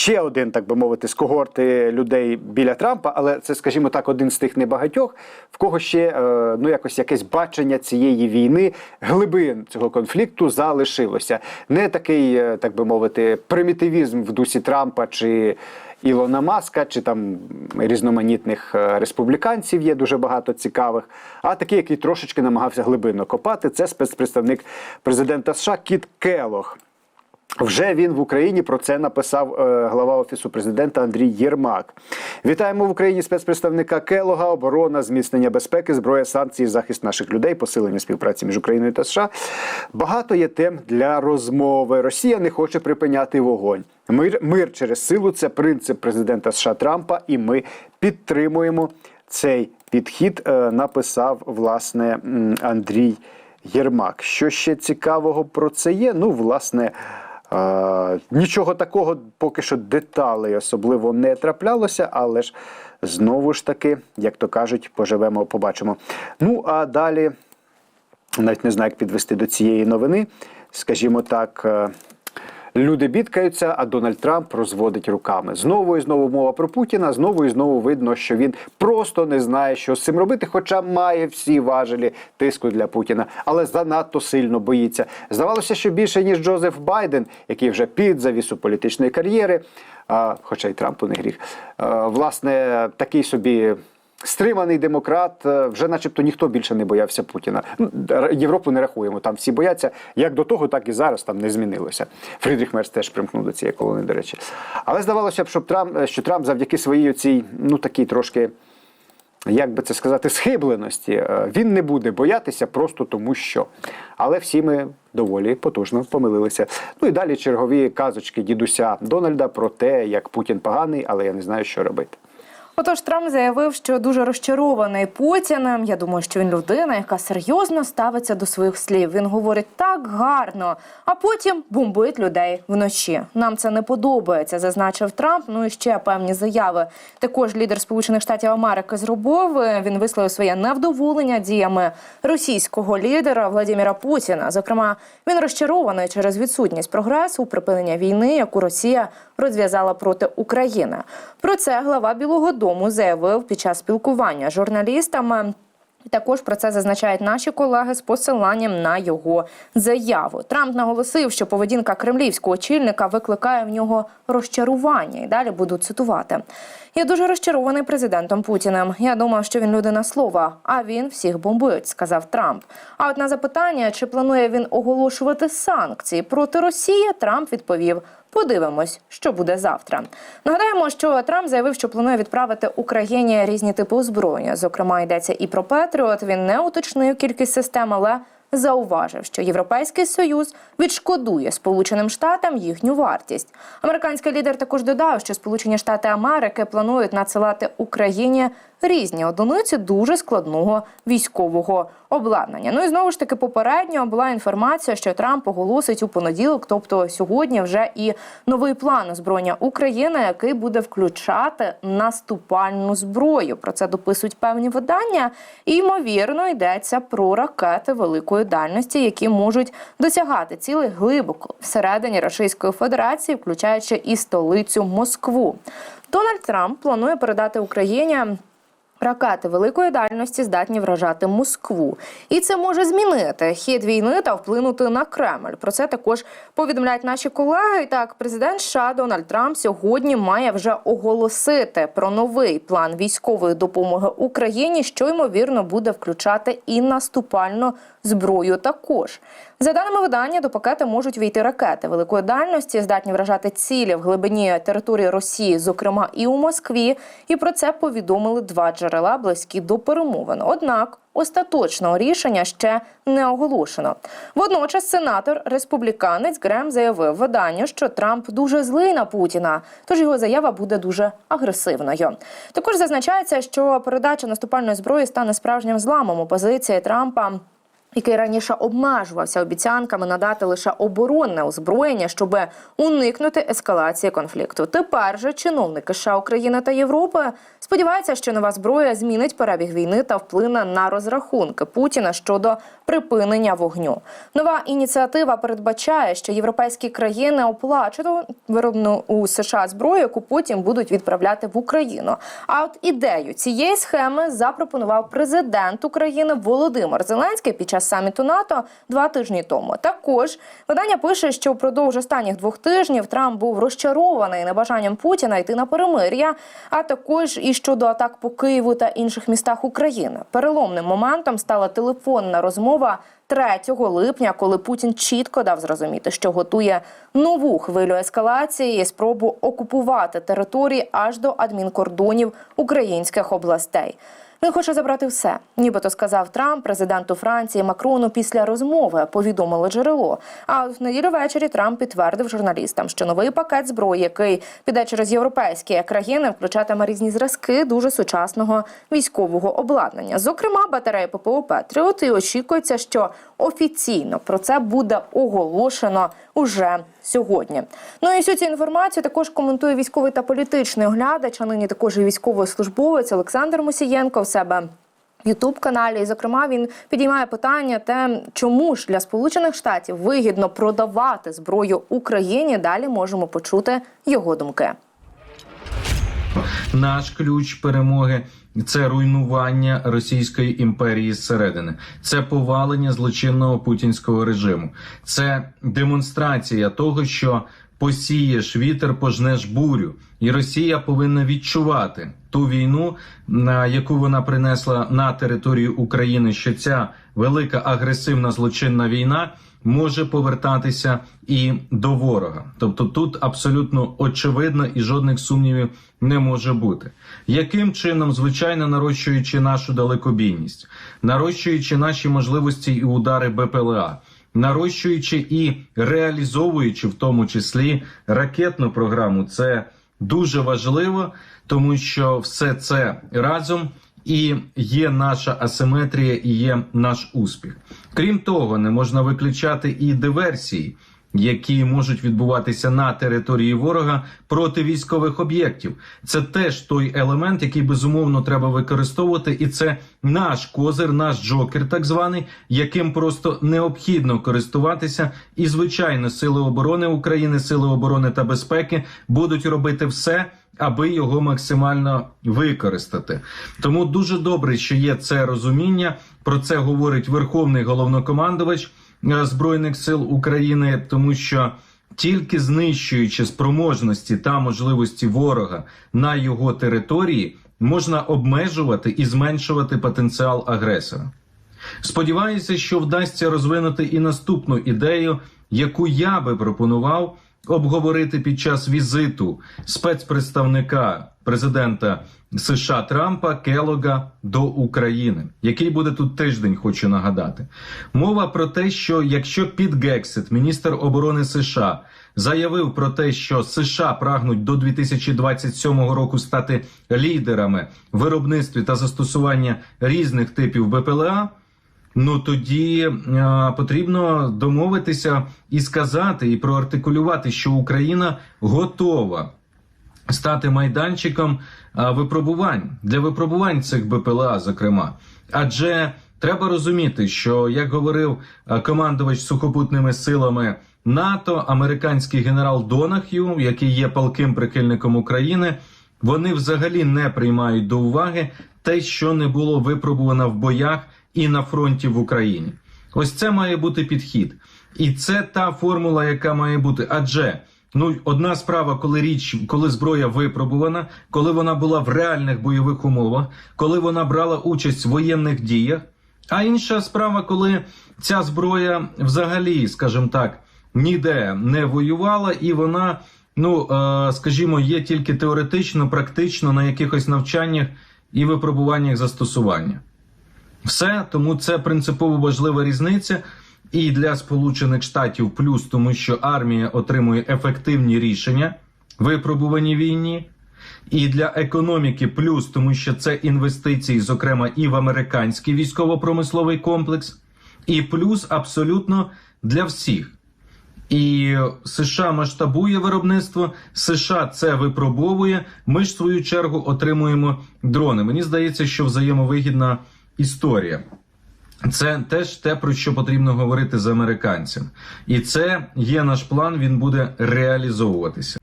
ще один, так би мовити, з когорти людей біля Трампа, але це, скажімо так, один з тих небагатьох, в кого ще е, ну якось якесь бачення цієї війни, глибин цього конфлікту залишилося. Не такий, е, так би мовити, примітивізм в дусі Трампа чи. Ілона Маска чи там різноманітних е, республіканців є дуже багато цікавих. А такий, який трошечки намагався глибинно копати, це спецпредставник президента США Кіт Келох. Вже він в Україні про це написав е, глава офісу президента Андрій Єрмак. Вітаємо в Україні спецпредставника Келога, оборона, зміцнення безпеки, зброя, санкції, захист наших людей, посилення співпраці між Україною та США. Багато є тем для розмови. Росія не хоче припиняти вогонь. Мир, мир через силу це принцип президента США Трампа, і ми підтримуємо цей підхід. е, Написав власне Андрій Єрмак. Що ще цікавого про це є? Ну, власне. Нічого такого поки що деталей особливо не траплялося, але ж знову ж таки, як то кажуть, поживемо, побачимо. Ну а далі, навіть не знаю, як підвести до цієї новини. Скажімо так, е, люди бідкаються, а Дональд Трамп розводить руками. Знову і знову мова про Путіна. Знову і знову видно, що він просто не знає, що з цим робити, хоча має всі важелі тиску для Путіна, але занадто сильно боїться. Здавалося, що більше ніж Джозеф Байден, який вже під завісу політичної кар'єри, хоча й Трампу не гріх. власне, такий собі. Стриманий демократ, е, вже начебто ніхто більше не боявся Путіна. Ну, Європу не рахуємо, там всі бояться. Як до того, так і зараз там не змінилося. Фрідріх Мерц теж примкнув до цієї колони, до речі. Але здавалося б, щоб Трамп, е, що Трамп завдяки своїй оцій, ну такій трошки, як би це сказати, схибленості, е, він не буде боятися просто тому, що. Але всі ми доволі потужно помилилися. Ну і далі чергові казочки дідуся Дональда про те, як Путін поганий, але я не знаю, що робити. Отож, Трамп заявив, що дуже розчарований Путіним. Я думаю, що він людина, яка серйозно ставиться до своїх слів. Він говорить так гарно, а потім бомбить людей вночі. Нам це не подобається, зазначив Трамп. Ну і ще певні заяви. Також лідер Сполучених Штатів Америки зробив. Він висловив своє невдоволення діями російського лідера Владимира Путіна. Зокрема, він розчарований через відсутність прогресу у припинення війни, яку Росія розв'язала проти України. Про це глава Білого Дому заявив під час спілкування з журналістами. Також про це зазначають наші колеги з посиланням на його заяву. Трамп наголосив, що поведінка кремлівського очільника викликає в нього розчарування. І далі буду цитувати. Я дуже розчарований президентом Путіним. Я думав, що він людина слова, а він всіх бомбить, сказав Трамп. А от на запитання, чи планує він оголошувати санкції проти Росії, Трамп відповів: Подивимось, що буде завтра. Нагадаємо, що Трамп заявив, що планує відправити Україні різні типи озброєння. Зокрема, йдеться і про Петріот. Він не уточнив кількість систем, але зауважив, що Європейський союз відшкодує Сполученим Штатам їхню вартість. Американський лідер також додав, що Сполучені Штати Америки планують надсилати Україні різні одиниці дуже складного військового обладнання. Ну і знову ж таки, попередньо була інформація, що Трамп оголосить у понеділок, тобто сьогодні, вже і новий план озброєння України, який буде включати наступальну зброю. Про це дописують певні видання. І ймовірно йдеться про ракети великої дальності, які можуть досягати цілей глибоко всередині Російської Федерації, включаючи і столицю Москву. Дональд Трамп планує передати Україні. Ракети великої дальності здатні вражати Москву, і це може змінити хід війни та вплинути на Кремль. Про це також повідомляють наші колеги. Так, президент США Дональд Трамп сьогодні має вже оголосити про новий план військової допомоги Україні, що ймовірно буде включати і наступальну зброю. Також за даними видання, до пакету можуть війти ракети великої дальності, здатні вражати цілі в глибині території Росії, зокрема і у Москві. І про це повідомили два джерела близькі до перемовин. Однак остаточного рішення ще не оголошено. Водночас сенатор республіканець Грем заявив виданню, що Трамп дуже злий на Путіна, тож його заява буде дуже агресивною. Також зазначається, що передача наступальної зброї стане справжнім зламом опозиції Трампа який раніше обмежувався обіцянками надати лише оборонне озброєння, щоб уникнути ескалації конфлікту. Тепер же чиновники США України та Європи сподіваються, що нова зброя змінить перебіг війни та вплине на розрахунки Путіна щодо припинення вогню. Нова ініціатива передбачає, що європейські країни оплачують виробну у США зброю, яку потім будуть відправляти в Україну. А от ідею цієї схеми запропонував президент України Володимир Зеленський під час саміту НАТО два тижні тому. Також видання пише, що впродовж останніх двох тижнів Трамп був розчарований небажанням Путіна йти на перемир'я, а також і щодо атак по Києву та інших містах України. Переломним моментом стала телефонна розмова 3 липня, коли Путін чітко дав зрозуміти, що готує нову хвилю ескалації і спробу окупувати території аж до адмінкордонів українських областей. Він хоче забрати все, нібито сказав Трамп президенту Франції Макрону після розмови. Повідомило джерело. А в неділю ввечері Трамп підтвердив журналістам, що новий пакет зброї, який піде через європейські країни, включатиме різні зразки дуже сучасного військового обладнання. Зокрема, батареї ППО Петріот. І очікується, що офіційно про це буде оголошено уже сьогодні. Ну і всю цю інформацію також коментує військовий та політичний оглядач, а нині також і військовослужбовець Олександр Мусієнко в себе. Ютуб каналі, і зокрема, він підіймає питання, те, чому ж для Сполучених Штатів вигідно продавати зброю Україні. Далі можемо почути його думки. Наш ключ перемоги це руйнування Російської імперії зсередини, це повалення злочинного путінського режиму, це демонстрація того, що посієш вітер, пожнеш бурю, і Росія повинна відчувати ту війну, на яку вона принесла на територію України. Що ця велика агресивна злочинна війна може повертатися і до ворога. Тобто тут абсолютно очевидно і жодних сумнівів не може бути. Яким чином, звичайно, нарощуючи нашу далекобійність, нарощуючи наші можливості і удари БПЛА, нарощуючи і реалізовуючи в тому числі ракетну програму, це дуже важливо, тому що все це разом і є наша асиметрія, і є наш успіх. Крім того, не можна виключати і диверсії, які можуть відбуватися на території ворога проти військових об'єктів. Це теж той елемент, який безумовно треба використовувати, і це наш козир, наш джокер, так званий, яким просто необхідно користуватися. І звичайно, сили оборони України, сили оборони та безпеки будуть робити все аби його максимально використати. Тому дуже добре, що є це розуміння. Про це говорить Верховний головнокомандувач Збройних сил України, тому що. Тільки знищуючи спроможності та можливості ворога на його території, можна обмежувати і зменшувати потенціал агресора. Сподіваюся, що вдасться розвинути і наступну ідею, яку я би пропонував обговорити під час візиту спецпредставника президента США Трампа Келога до України, який буде тут тиждень, хочу нагадати. Мова про те, що якщо під Гексит, міністр оборони США, заявив про те, що США прагнуть до 2027 року стати лідерами виробництві та застосування різних типів БПЛА. Ну тоді е, потрібно домовитися і сказати, і проартикулювати, що Україна готова стати майданчиком е, випробувань для випробувань цих БПЛА, зокрема. Адже треба розуміти, що як говорив е, командувач сухопутними силами НАТО, американський генерал Донах'ю, який є палким прихильником України, вони взагалі не приймають до уваги те, що не було випробувано в боях і на фронті в Україні. Ось це має бути підхід, і це та формула, яка має бути. Адже ну одна справа, коли річ, коли зброя випробувана, коли вона була в реальних бойових умовах, коли вона брала участь в воєнних діях. А інша справа, коли ця зброя взагалі, скажімо так, ніде не воювала, і вона, ну е, скажімо, є тільки теоретично, практично на якихось навчаннях і випробуваннях застосування. Все тому це принципово важлива різниця і для Сполучених Штатів, плюс тому, що армія отримує ефективні рішення випробувані війні, і для економіки, плюс тому, що це інвестиції, зокрема, і в американський військово-промисловий комплекс. і плюс абсолютно для всіх. І США масштабує виробництво, США це випробовує. Ми ж в свою чергу отримуємо дрони. Мені здається, що взаємовигідна історія. Це теж те, про що потрібно говорити з американцями. І це є наш план, він буде реалізовуватися.